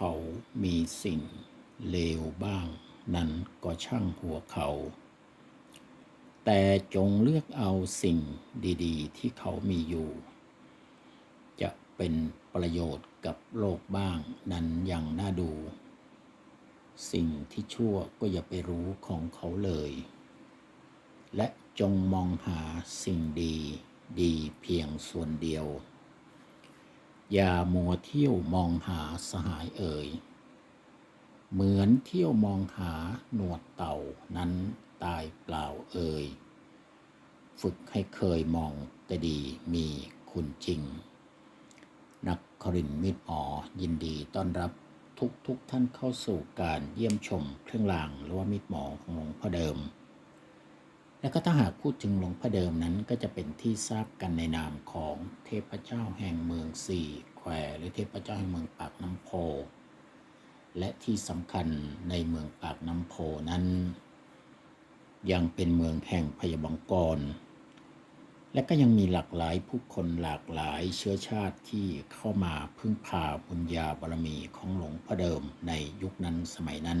เขามีสิ่งเลวบ้าง นั้นก็ช่างหัวเขา แต่จงเลือกเอาสิ่งดีๆ ที่เขามีอยู่ จะเป็นประโยชน์กับโลกบ้างนั้นอยังน่าดู สิ่งที่ชั่วก็อย่าไปรู้ของเขาเลย และจงมองหาสิ่งดีดีเพียงส่วนเดียว อย่ามัวเที่ยวมองหาสหายเอ่ย เหมือนเที่ยวมองหาหนวดเต่านั้นตายเปล่าเอ่ย ฝึกให้เคยมองแต่ดีมีคุณจริง นักครินมิตรหมอยินดีต้อนรับทุกทุกท่านเข้าสู่การเยี่ยมชมเครื่องรางหรือว่ามิตรหมอของหลวงพ่อเดิม และก็ถ้าหากพูดถึงหลวงพ่อเดิมนั้นก็จะเป็นที่ทราบกันในนามของเทพเจ้าแห่งเมืองสี่แควหรือเทพเจ้าแห่งเมืองปากน้ำโพ และที่สำคัญในเมืองปากน้ำโพนั้น ยังเป็นเมืองแห่งพยาบังกร และก็ยังมีหลากหลายผู้คนหลากหลายเชื้อชาติที่เข้ามาพึ่งพาบุญญาบารมีของหลวงพ่อเดิมในยุคนั้นสมัยนั้น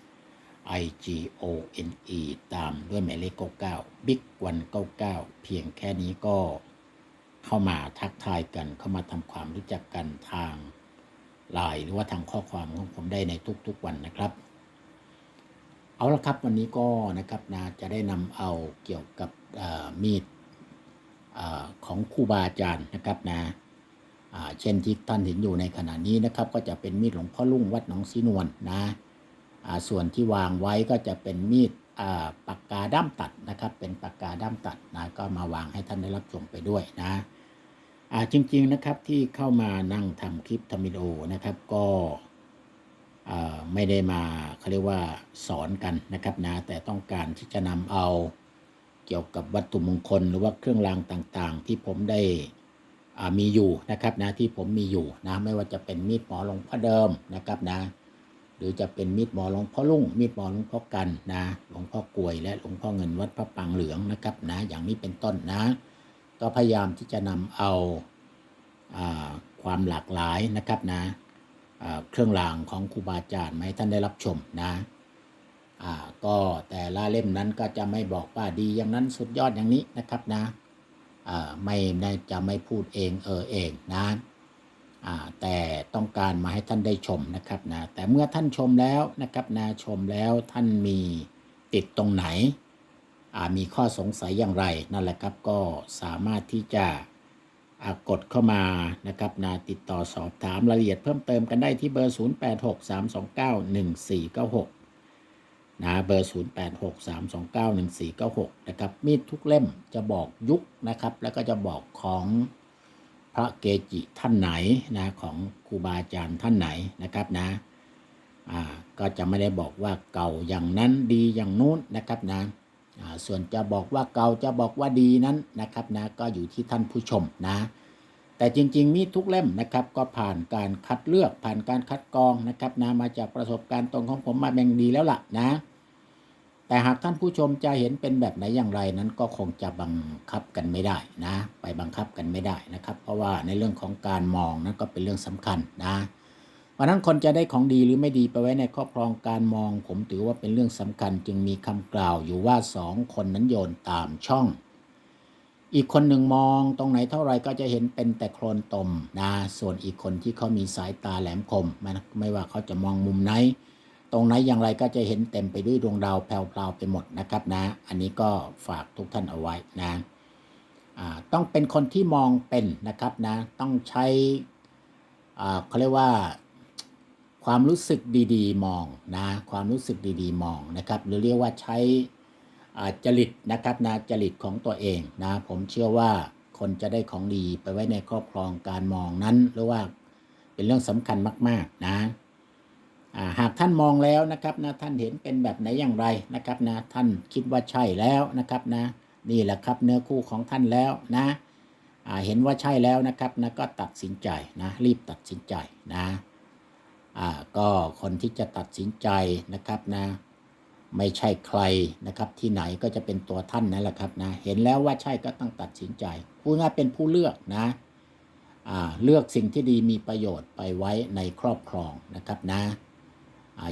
I G O N E ตามด้วยหมายเลข 99 Big 199 เพียงแค่นี้ก็เข้ามาทักทายกัน เข้ามาทำความรู้จักกันทางไลน์หรือว่าทางข้อความของผมได้ในทุกๆวันนะครับ เอาละครับวันนี้ก็นะครับนะจะได้นำเอาเกี่ยวกับมีดอของครูบาอาจารย์นะครับนะเช่นที่ท่านเห็นอยู่ในขณะนี้นะครับ ก็จะเป็นมีดหลวงพ่อลุ่งวัดหนองสีนวลนะ ส่วนที่วางไว้ก็จะเป็นมีดปากกาด้ามตัดนะครับ เป็นปากกาด้ามตัดนะก็มาวางให้ท่านได้รับชมไปด้วยนะจริงๆนะครับที่เข้ามานั่งทำคลิปทำวิดีโอนะครับก็ไม่ได้มาเขาเรียกว่าสอนกันนะครับนะแต่ต้องการที่จะนำเอาเกี่ยวกับวัตถุมงคล หรือว่าเครื่องรางต่างๆ ที่ผมได้มีอยู่นะครับนะที่ผมมีอยู่นะไม่ว่าจะเป็นมีดหมอหลวงพ่อเดิมนะครับนะ หรือจะเป็นมีดหมอหลวงพ่อลุ่ง มีดหมอหลวงพ่อกันนะหลวงพ่อกลวยและหลวงพ่อเงินวัดพระปังเหลืองนะครับนะอย่างนี้เป็นต้นนะ ก็พยายามที่จะนำเอาอความหลากหลายนะครับนะเครื่องรางของครูบาอาจารย์มาให้ท่านได้รับชมนะก็แต่ละเล่มนั้นก็จะไม่บอกว่าดีอย่างนั้นสุดยอดอย่างนี้นะครับนะไม่จะไม่พูดเองเออเองนะแต่ ต้องการมาให้ท่านได้ชมนะครับนะแต่เมื่อท่านชมแล้วนะครับนะชมแล้วท่านมีติดตรงไหนมีข้อสงสัยอย่างไรนั่นแหละครับก็สามารถที่จะกดเข้ามานะครับนะติดต่อสอบถามรายละเอียดเพิ่มเติมกันได้ที่เบอร์ 0863291496นะเบอร์ 0863291496นะครับมีดทุกเล่มจะบอกยุคนะครับ แล้วก็จะบอกของ พระเกจิท่านไหนนะของครูบาอาจารย์ท่านไหนนะครับนะก็จะไม่ได้บอกว่าเก่าอย่างนั้นดีอย่างนู้นนะครับนะส่วนจะบอกว่าเก่าจะบอกว่าดีนั้นนะครับนะก็อยู่ที่ท่านผู้ชมนะ แต่จริง ๆ มีทุกเล่มนะครับ ก็ผ่านการคัดเลือกผ่านการคัดกรองนะครับนะมาจากประสบการณ์ตรงของผมมาเป็นดีแล้วล่ะนะ แต่หากท่านผู้ชมจะเห็นเป็นแบบไหนอย่างไรนั้นก็คงจะบังคับกันไม่ได้นะ ไปบังคับกันไม่ได้นะครับ เพราะว่าในเรื่องของการมองนั้นก็เป็นเรื่องสำคัญนะเพราะฉะนั้นคนจะได้ของดีหรือไม่ดีไปไว้ในครอบครองการมอง ผมถือว่าเป็นเรื่องสำคัญจึงมีคำกล่าวอยู่ว่าสองคนนั้นโยนตามช่อง อีกคนหนึ่งมองตรงไหนเท่าไรก็จะเห็นเป็นแต่โคลนตมนะส่วนอีกคนที่เขามีสายตาแหลมคมไม่ไม่ว่าเขาจะมองมุมไหน ตรงไหนอย่างไรก็จะเห็นเต็มไปด้วยดวงดาวแพรวๆไปหมดนะครับนะ อันนี้ก็ฝากทุกท่านเอาไว้นะต้องเป็นคนที่มองเป็นนะครับนะ ต้องใช้อ่าเขาเรียกว่าความรู้สึกดีๆ มองนะความรู้สึกดีๆ มองนะครับ หรือเรียกว่าใช้อ่าจริตนะครับนะจริตของตัวเองนะผมเชื่อว่าคนจะได้ของดีไปไว้ในครอบครองการมองนั้น หรือว่าเป็นเรื่องสำคัญมาก ๆ นะ หากท่านมองแล้วนะครับนะท่านเห็นเป็นแบบไหนอย่างไรนะครับนะท่านคิดว่าใช่แล้วนะครับนะนี่แหละครับเนื้อคู่ของท่านแล้วนะเห็นว่าใช่แล้วนะครับนะก็ตัดสินใจนะรีบตัดสินใจนะก็คนที่จะตัดสินใจนะครับนะไม่ใช่ใครนะครับที่ไหนก็จะเป็นตัวท่านนั่นแหละครับนะเห็นแล้วว่าใช่ก็ต้องตัดสินใจพูดง่ายเป็นผู้เลือกนะเลือกสิ่งที่ดีมีประโยชน์ไปไว้ในครอบครองนะครับนะ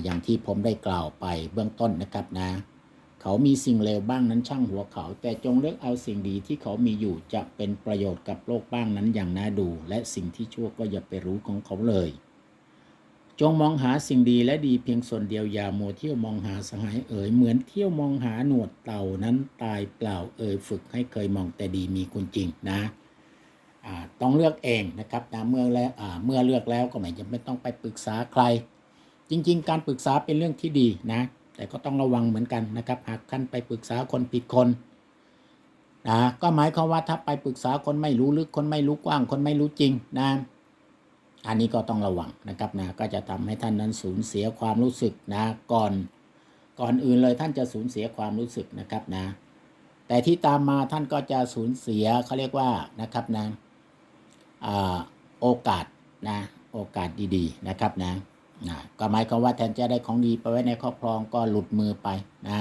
อย่างที่ผมได้กล่าวไปเบื้องต้นนะครับนะ เขามีสิ่งเลวบ้างนั้นช่างหัวเขา แต่จงเลือกเอาสิ่งดีที่เขามีอยู่จะเป็นประโยชน์กับโลกบ้างนั้นอย่างน่าดู และสิ่งที่ชั่วก็อย่าไปรู้ของเขาเลย จงมองหาสิ่งดีและดีเพียงส่วนเดียวอย่ามัวเที่ยวมองหาสหายเอ๋ยเหมือนเที่ยวมองหาหนวดเต่านั้นตายเปล่าเอ่ยฝึกให้เคยมองแต่ดีมีคุณจริงนะต้องเลือกเองนะครับนะเมื่อแล้วเมื่อเลือกแล้วก็ไม่จำเป็นต้องไปปรึกษาใคร จริง ๆ การปรึกษาเป็นเรื่องที่ดีนะ แต่ก็ต้องระวังเหมือนกันนะครับ หากท่านไปปรึกษาคนผิดคนนะก็หมายความว่าถ้าไปปรึกษาคนไม่รู้ลึกคนไม่รู้กว้าง คนไม่รู้จริงนะอันนี้ก็ต้องระวังนะครับนะก็จะทำให้ท่านนั้นสูญเสียความรู้สึกนะก่อน ก่อนอื่นเลยท่านจะสูญเสียความรู้สึกนะครับนะ แต่ที่ตามมาท่านก็จะสูญเสียเขาเรียกว่านะครับนะอโอกาสนะโอกาสดีๆนะครับนะ นะก็หมายความว่าแทนจะได้ของดีไปไว้ในครอบครองก็หลุดมือไปนะ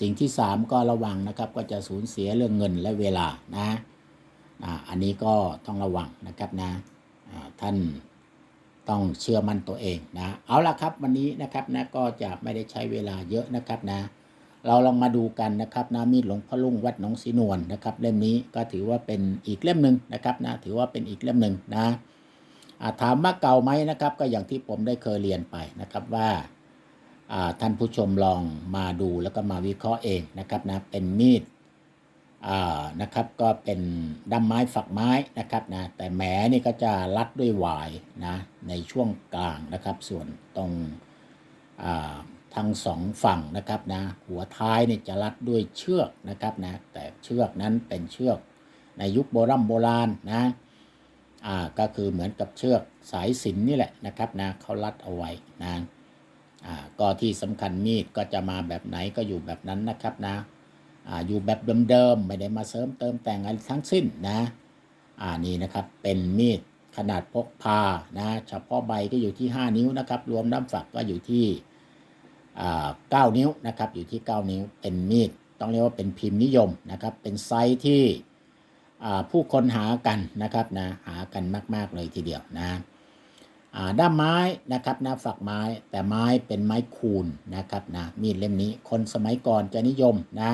สิ่งที่ 3 ก็ระวังนะครับก็จะสูญเสียเรื่องเงินและเวลานะอันนี้ก็ต้องระวังนะครับนะท่านต้องเชื่อมั่นตัวเองนะเอาละครับวันนี้นะครับนะก็จะไม่ได้ใช้เวลาเยอะนะครับนะ เราลองมาดูกันนะครับนะมีดหลวงพ่อลุงวัดหนองสีนวลนะครับ เล่มนี้ก็ถือว่าเป็นอีกเล่มหนึ่งนะครับนะถือว่าเป็นอีกเล่มหนึ่งนะ ถามว่าเก่าไหมนะครับ ก็อย่างที่ผมได้เคยเรียนไปนะครับว่าท่านผู้ชมลองมาดูแล้วก็มาวิเคราะห์เองนะครับนะเป็นมีดนะครับก็เป็นด้ามไม้ฝักไม้นะครับนะแต่แหมนี่ก็จะรัดด้วยหวายนะในช่วงกลางนะครับ ส่วนตรงอ่าทั้งสองฝั่งนะครับนะหัวท้ายนี่จะรัดด้วยเชือกนะครับนะแต่เชือกนั้นเป็นเชือกในยุคโบรโบราณนะ อ่าก็คือเหมือนกับเชือกสายสินนี่แหละนะครับนะเขารัดเอาไว้นะอ่าก็ที่สำคัญมีดก็จะมาแบบไหนก็อยู่แบบนั้นนะครับนะอ่าอยู่แบบเดิมๆไม่ได้มาเสริมเติมแต่งอะไรทั้งสิ้นนะอ่านี่นะครับเป็นมีดขนาดพกพานะเฉพาะใบก็อยู่ที่ 5 นิ้วนะครับ รวมด้ามฝักก็อยู่ที่อ่านิ้วนะครับอยู่ที่ 9 นิ้วเป็นมีดต้องเรียกว่าเป็นพิมพ์นิยมนะครับ เป็นไซส์ที่ ผู้คนหากันนะครับนะหากันมาก ๆ เลยทีเดียวนะด้ามไม้นะครับนะฝักไม้แต่ไม้เป็นไม้คูนนะครับนะมีดเล่มนี้คนสมัยก่อนจะนิยมนะ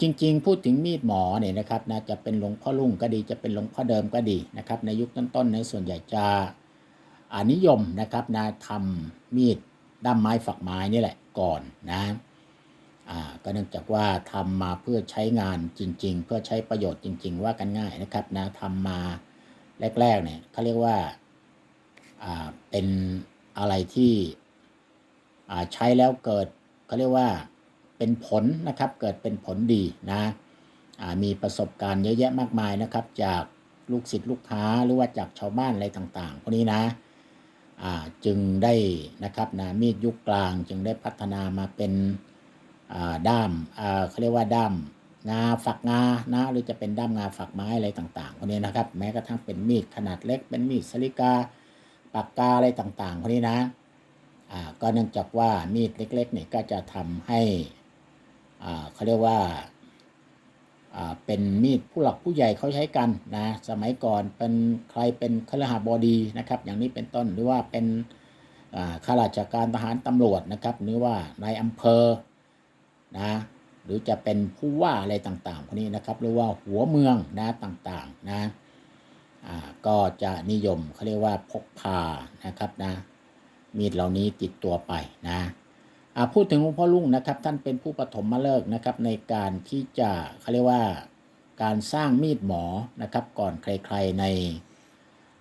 จริง ๆ พูดถึงมีดหมอเนี่ยนะครับนะจะเป็นหลวงพ่อลุงก็ดีจะเป็นหลวงพ่อเดิมก็ดีนะครับ ในยุคต้นๆในส่วนใหญ่จะนิยมนะครับนะทำมีดด้ามไม้ฝักไม้นี่แหละก่อนนะ ก็เนื่องจากว่าทำมาเพื่อใช้งานจริง ๆ เพื่อใช้ประโยชน์จริง ๆ ว่ากันง่ายนะครับนะทำมาแรกๆเนี่ยเขาเรียกว่าเป็นอะไรที่ใช้แล้วเกิดเขาเรียกว่าเป็นผลนะครับเกิดเป็นผลดีนะมีประสบการณ์เยอะแยะมากมายนะครับ จากลูกศิษย์ลูกค้าหรือว่าจากชาวบ้านอะไรต่างๆพวกนี้นะจึงได้นะครับนะมีดยุคกลางจึงได้พัฒนามาเป็น ด้ามเขาเรียกว่าด้ามงาฝักงานะหรือจะเป็นด้ามงาฝักไม้อะไรต่างๆพวกนี้นะครับ แม้กระทั่งเป็นมีดขนาดเล็ก เป็นมีดสลิกาปากกาอะไรต่างๆพวกนี้นะก็เนื่องจากว่ามีดเล็กๆเนี่ยก็จะทำให้เขาเรียกว่าเป็นมีดผู้หลักผู้ใหญ่เขาใช้กันนะสมัยก่อนเป็นใครเป็นข้าราชบดีนะครับ อย่างนี้เป็นต้นหรือว่าเป็นข้าราชการทหารตำรวจนะครับ หรือว่านายอำเภอ นะหรือจะเป็นผู้ว่าอะไรต่างๆพวกนี้นะครับหรือว่าหัวเมืองนะต่างๆนะอ่าก็จะนิยมเขาเรียกว่าพกพานะครับนะมีดเหล่านี้ติดตัวไปนะอ่าพูดถึงหลวงพ่อลุงนะครับ ท่านเป็นผู้ปฐมมาเลิกนะครับ ในการที่จะเขาเรียกว่าการสร้างมีดหมอนะครับ ก่อนใครๆใน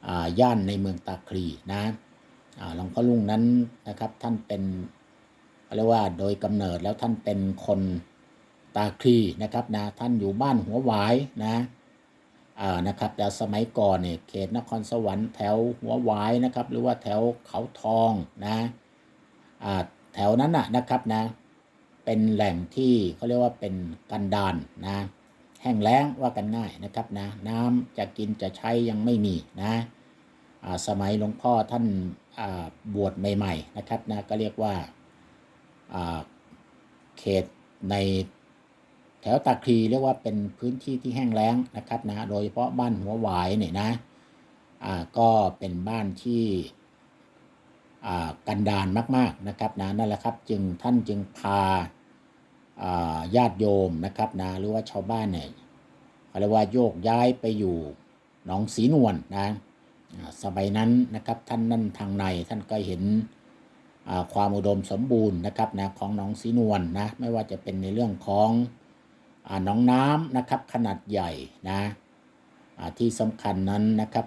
อ่าย่านในเมืองตาคลีนะอ่าหลวงพ่อลุงนั้นนะครับท่านเป็น เรียกว่าโดยกำเนิดแล้วท่านเป็นคนตาคลีนะครับนะท่านอยู่บ้านหัวหวายนะอ่านะครับแต่สมัยก่อนเนี่ยเขตนครสวรรค์แถวหัวหวายนะครับ หรือว่าแถวเขาทองนะอ่าแถวนั้นน่ะนะครับนะเป็นแหล่งที่เขาเรียกว่าเป็นกันดานนะแห้งแล้งว่ากันง่ายนะครับนะน้ำจะกินจะใช้ยังไม่มีนะอ่าสมัยหลวงพ่อท่านอ่าบวชใหม่ ๆ นะครับนะก็เรียกว่า เขตในแถวตาคลีเรียกว่าเป็นพื้นที่ที่แห้งแล้งนะครับนะโดยเฉพาะบ้านหัวหวายเนี่ยนะอ่าก็เป็นบ้านที่อ่ากันดานมาก ๆนะครับนะนั่นแหละครับจึงท่านจึงพาอ่าญาติโยมนะครับนะหรือว่าชาวบ้านเนี่ยเขาเรียกว่าโยกย้ายไปอยู่หนองสีนวลนะอ่าสมัยนั้นนะครับท่านนั่นทางในท่านก็เห็น ความอุดมสมบูรณ์นะครับนะของหนองสีนวลนะไม่ว่าจะเป็นในเรื่องของอ่าหน้องน้ำนะครับขนาดใหญ่นะที่สำคัญนั้นนะครับ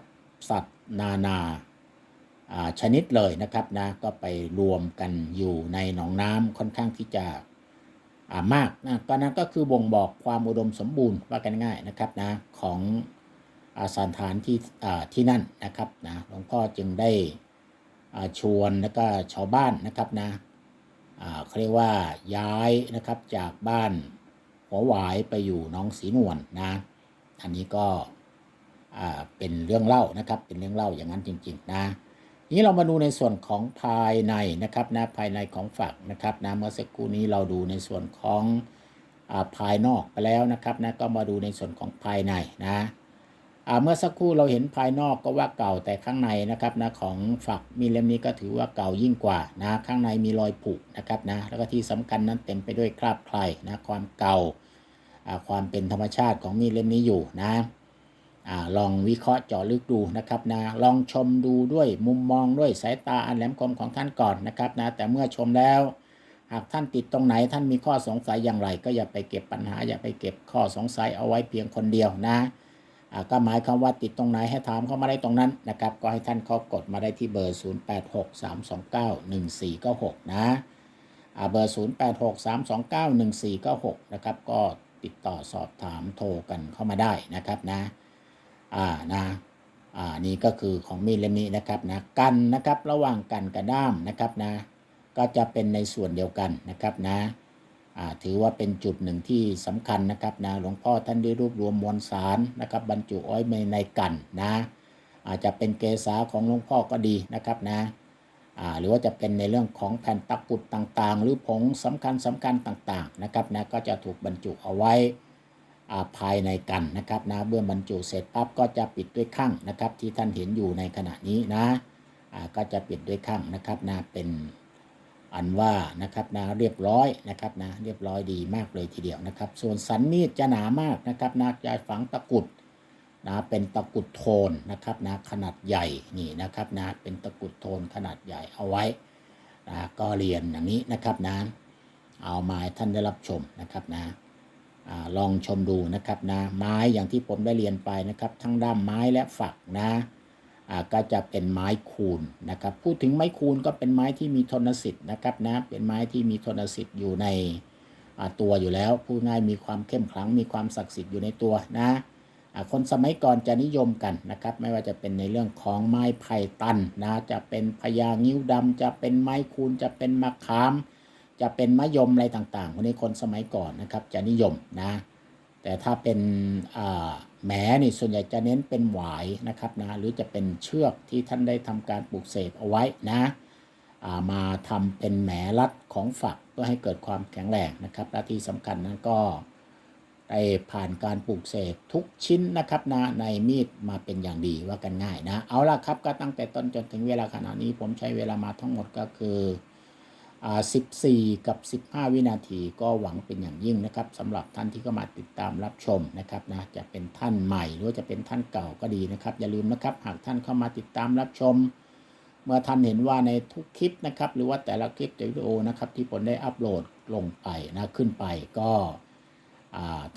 สัตว์นานาาชนิดเลยนะครับนะก็ไปรวมกันอยู่ในหนองน้ำค่อนข้างที่จะามากนะก็นั้นก็คือบ่งบอกความอุดมสมบูรณ์ว่ากันง่ายนะครับนะของอาสถานที่ที่นั่นนะครับนะหลวงพ่อจึงได้ ชวนแล้วก็ชาวบ้านนะครับนะเขาเรียกว่าย้ายนะครับจากบ้านหัวหวายไปอยู่น้องสีนวลนะอันนี้ก็เป็นเรื่องเล่านะครับ เป็นเรื่องเล่าอย่างนั้นจริง ๆ นะนี้เรามาดูในส่วนของภายในนะครับนะภายในของฝักนะครับนะเมื่อสักครู่นี้เราดูในส่วนของอภายนอกไปแล้วนะครับนะก็มาดูในส่วนของภายในนะ เมื่อสักครู่เราเห็นภายนอกก็ว่าเก่าแต่ข้างในนะครับนะของฝักมีเล่มนี้ก็ถือว่าเก่ายิ่งกว่านะข้างในมีรอยผุนะครับนะแล้วก็ที่สำคัญนั้นเต็มไปด้วยคราบใครนะความเก่าความเป็นธรรมชาติของมีดเล่มนี้อยู่นะอลองวิเคราะห์เจาะลึกดูนะครับนะลองชมดูด้วยมุมมองด้วยสายตาอันแหลมคมของท่านก่อนนะครับนะแต่เมื่อชมแล้ว หากท่านติดตรงไหนท่านมีข้อสงสัยอย่างไร ก็อย่าไปเก็บปัญหาอย่าไปเก็บข้อสงสัยเอาไว้เพียงคนเดียวนะ ก็หมายความว่าติดตรงไหนให้ถามเข้ามาได้ตรงนั้นนะครับ ก็ให้ท่านเขากดมาได้ที่เบอร์ 0863291496 นะอ่าเบอร์ 0863291496 นะครับ ก็ติดต่อสอบถามโทรกันเข้ามาได้นะครับนะ อ่านะอ่านี่ก็คือของมีดเล่มนี้นะครับนะกันนะครับระหว่างกันกับด้ามนะครับนะ ก็จะเป็นในส่วนเดียวกันนะครับนะอ่า ถือว่าเป็นจุดหนึ่งที่สำคัญนะครับนะหลวงพ่อท่านได้รวบรวมมวลสารนะครับบรรจุอ้อยในในกันนะอาจจะเป็นเกษาของหลวงพ่อก็ดีนะครับนะหรือว่าจะเป็นในเรื่องของแผ่นตะกุดต่างๆ หรือผงสำคัญสำคัญต่างๆนะครับนะก็จะถูกบรรจุเอาไว้ภายในกันนะครับนะเมื่อบรรจุเสร็จปั๊บก็จะปิดด้วยข้างนะครับที่ท่านเห็นอยู่ในขณะนี้นะก็จะปิดด้วยข้างนะครับนะเป็น อันว่านะครับนะเรียบร้อยนะครับนะเรียบร้อยดีมากเลยทีเดียวนะครับ ส่วนสันมีดจะหนามากนะครับนะจะฝังตะกุดนะเป็นตะกุดโทนนะครับนะขนาดใหญ่นี่นะครับนะเป็นตะกุดโทนขนาดใหญ่เอาไว้นะก็เรียนอย่างนี้นะครับนะเอามาให้ท่านได้รับชมนะครับนะอาลองชมดูนะครับนะไม้อย่างที่ผมได้เรียนไปนะครับ ทั้งด้ามไม้และฝักนะอ่า ก็จะเป็นไม้คูนนะครับพูดถึงไม้คูนก็เป็นไม้ที่มีทนสิทธิ์นะครับนะเป็นไม้ที่มีทนสิทธิ์อยู่ในตัวอยู่แล้วพูดง่ายมีความเข้มขลังมีความศักดิ์สิทธิ์อยู่ในตัวนะคนสมัยก่อนจะนิยมกันนะครับไม่ว่าจะเป็นในเรื่องของไม้ไผ่ตันนะจะเป็นพญางิ้วดำจะเป็นไม้คูนจะเป็นมะขาม จะเป็นมะยมอะไรต่างๆพวกนี้คนสมัยก่อนนะครับจะนิยมนะแต่ถ้าเป็นอ่า แหมนี่ส่วนใหญ่จะเน้นเป็นหวายนะครับนะหรือจะเป็นเชือกที่ท่านได้ทำการปลูกเสกเอาไว้นะามาทำเป็นแหมรัดของฝักเพื่อให้เกิดความแข็งแรงนะครับและที่สำคัญนั้นก็ได้ผ่านการปลูกเสกทุกชิ้นนะครับนะในมีดมาเป็นอย่างดีว่ากันง่ายนะ เอาละครับก็ตั้งแต่ต้นจนถึงเวลาขณะนี้ผมใช้เวลามาทั้งหมดก็คือ 14 กับ 15 วินาทีก็หวังเป็นอย่างยิ่งนะครับสำหรับท่านที่เข้ามาติดตามรับชมนะครับนะจะเป็นท่านใหม่หรือว่าจะเป็นท่านเก่าก็ดีนะครับ อย่าลืมนะครับหากท่านเข้ามาติดตามรับชม เมื่อท่านเห็นว่าในทุกคลิปนะครับ หรือว่าแต่ละคลิปวิดีโอนะครับ ที่ผมได้อัปโหลดลงไปนะขึ้นไปก็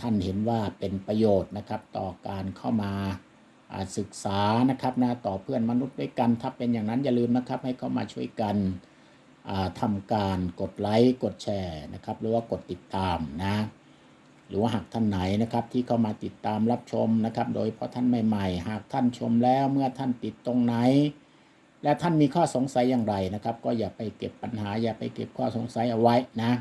ท่านเห็นว่าเป็นประโยชน์นะครับ ต่อการเข้ามาศึกษานะครับนะต่อเพื่อนมนุษย์ด้วยกันถ้าเป็นอย่างนั้นอย่าลืมนะครับให้เข้ามาช่วยกัน ทำการกดไลค์กดแชร์นะครับหรือว่ากดติดตามนะหรือว่าหากท่านไหนนะครับที่เข้ามาติดตามรับชมนะครับ โดยเฉพาะท่านใหม่ๆ หากท่านชมแล้วเมื่อท่านติดตรงไหน และท่านมีข้อสงสัยอย่างไรนะครับ ก็อย่าไปเก็บปัญหา อย่าไปเก็บข้อสงสัยเอาไว้นะ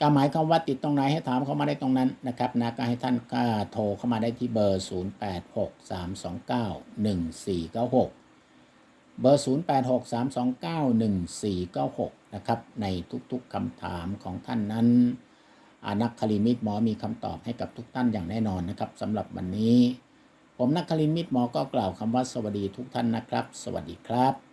ก็หมายความว่าติดตรงไหนให้ถามเข้ามาได้ตรงนั้นนะครับนะก็ให้ท่านก็โทรเข้ามาได้ที่เบอร์ 0863291496 เบอร์ 0863291496 นะครับ ในทุกๆคำถามของท่านนั้น อานักคลินมิตหมอมีคำตอบให้กับทุกท่านอย่างแน่นอนนะครับสำหรับวันนี้ ผมนักคลินมิตหมอก็กล่าวคำว่าสวัสดีทุกท่านนะครับ สวัสดีครับ